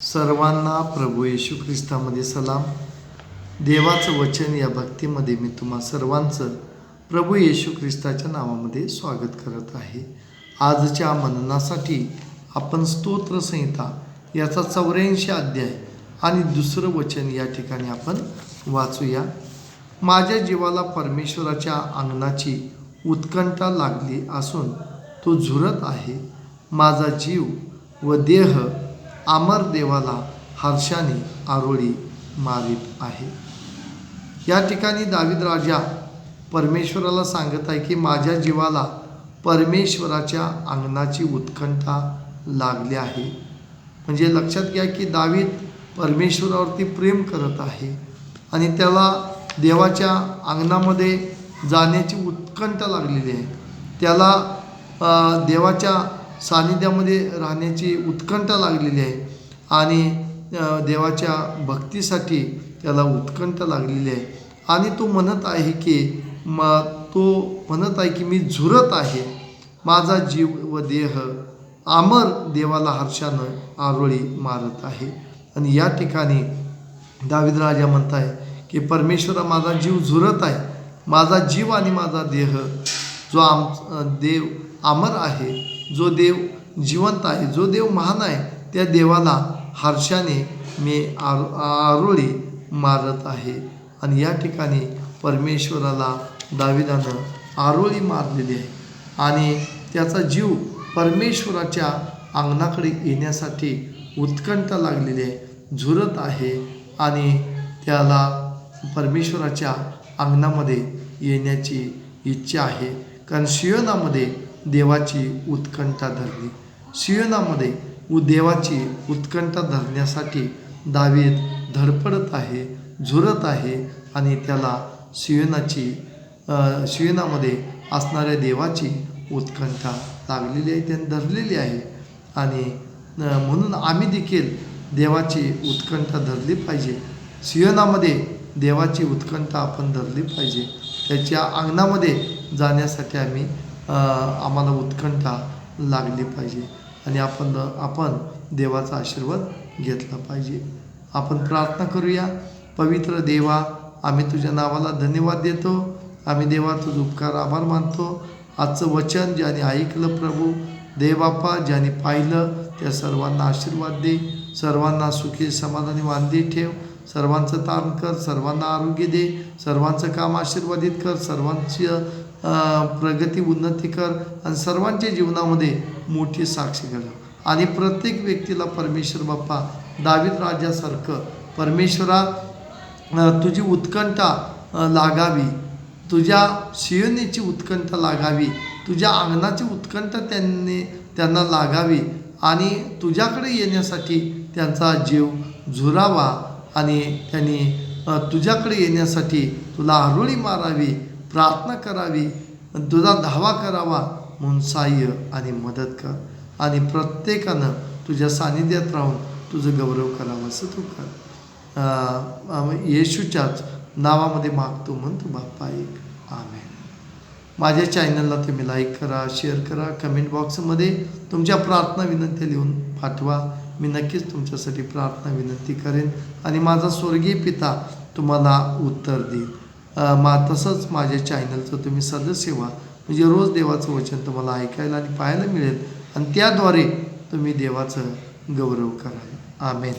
सर्वांना प्रभू येशू ख्रिस्तामध्ये सलाम. देवाचं वचन या भक्तीमध्ये मी तुम्हा सर्वांचं प्रभू येशू ख्रिस्ताच्या नावामध्ये स्वागत करत आहे. आजच्या मननासाठी आपण स्तोत्रसंहिता याचा चौऱ्याऐंशी अध्याय आणि दुसरं वचन या ठिकाणी आपण वाचूया. माझ्या जीवाला परमेश्वराच्या अंगणाची उत्कंठा लागली असून तो झुरत आहे. माझा जीव व देह अमर देवाला हर्षाने आरोळी मारित आहे. या ठिकाणी दाविद राजा परमेश्वराला सांगत आहे की माझ्या जीवाला परमेश्वराच्या अंगणाची उत्कंठा लागली आहे. म्हणजे लक्षात घ्या की दावीद परमेश्वरावरती प्रेम करत आहे आणि त्याला देवाच्या अंगणामध्ये जाण्याची उत्कंठा लागलेली आहे. त्याला देवाच्या सानिध्यामध्ये राहण्याची उत्कंठा लागलेली आहे. आणि देवाच्या भक्तीसाठी त्याला उत्कंठ लागलेली आहे. आणि तो म्हणत आहे की म तो म्हणत आहे की मी झुरत आहे. माझा जीव व देह अमर देवाला हर्षानं आरोळी मारत आहे. आणि या ठिकाणी दाविद राजा म्हणत आहे की परमेश्वरा माझा जीव झुरत आहे. माझा जीव आणि माझा देह जो आम देव अमर आहे जो देव जिवंत आहे जो देव महान आहे त्या देवाला हर्षाने मी आरो आरोळी मारत आहे. आणि या ठिकाणी परमेश्वराला दाविदानं आरोळी मारलेली आहे. आणि त्याचा जीव परमेश्वराच्या अंगणाकडे येण्यासाठी उत्कंठा लागलेली आहे. झुरत आहे आणि त्याला परमेश्वराच्या अंगणामध्ये येण्याची इच्छा आहे. कारण सियोनामध्ये देवाची उत्कंठा धरली. सियोनामध्ये उ देवाची उत्कंठा धरण्यासाठी दावीद धडपडत आहे झुरत आहे आणि त्याला शिवेनाची शिवेनामध्ये असणाऱ्या देवाची उत्कंठा लागलेली आहे त्याने धरलेली आहे. आणि म्हणून आम्ही देखील देवाची उत्कंठा धरली पाहिजे. सियोनामध्ये देवाची उत्कंठा आपण धरली पाहिजे. त्याच्या अंगणामध्ये जाण्यासाठी आम्ही आम्हाला उत्कंठा लागली पाहिजे. आणि आपण आपण देवाचा आशीर्वाद घेतला पाहिजे. आपण प्रार्थना करूया. पवित्र देवा आम्ही तुझ्या नावाला धन्यवाद देतो. आम्ही देवा तुझं उपकार आभार मानतो. आजचं वचन ज्याने ऐकलं प्रभू देवापा ज्याने पाहिलं त्या सर्वांना आशीर्वाद दे. सर्वांना सुखी समाधानी वांदी ठेव. सर्वांचं ताण कर सर्वांना आरोग्य दे. सर्वांचं काम आशीर्वादित कर. सर्वांचं प्रगती उन्नती कर आणि सर्वांच्या जीवनामध्ये मोठी साक्षी घड आणि प्रत्येक व्यक्तीला परमेश्वर बाप्पा दावीद राजासारखं परमेश्वरा तुझी उत्कंठा लागावी. तुझ्या शियनीची उत्कंठा लागावी. तुझ्या अंगणाची उत्कंठा त्यांनी त्यांना लागावी. आणि तुझ्याकडे येण्यासाठी त्यांचा जीव झुरावा. आणि त्यांनी तुझ्याकडे येण्यासाठी तुला आरोळी मारावी. प्रार्थना करावी तुझा धावा करावा म्हणून सहाय्य आणि मदत कर. आणि प्रत्येकानं तुझ्या सानिध्यात राहून तुझं गौरव करावं असं तू कर. येशूच्याच नावामध्ये मागतो म्हणतो बाप्पा एक. आम्ही माझ्या चॅनलला तुम्ही लाईक करा शेअर करा कमेंट बॉक्समध्ये तुमच्या प्रार्थना विनंती लिहून पाठवा. मी नक्कीच तुमच्यासाठी प्रार्थना विनंती करेन आणि माझा स्वर्गीय पिता तुम्हाला उत्तर देईल. मा तसंच माझ्या चॅनलचं तुम्ही सदस्य व्हा. म्हणजे रोज देवाचं वचन तुम्हाला ऐकायला आणि पाहायला मिळेल. आणि त्याद्वारे तुम्ही देवाचं गौरव कराल. आमेन.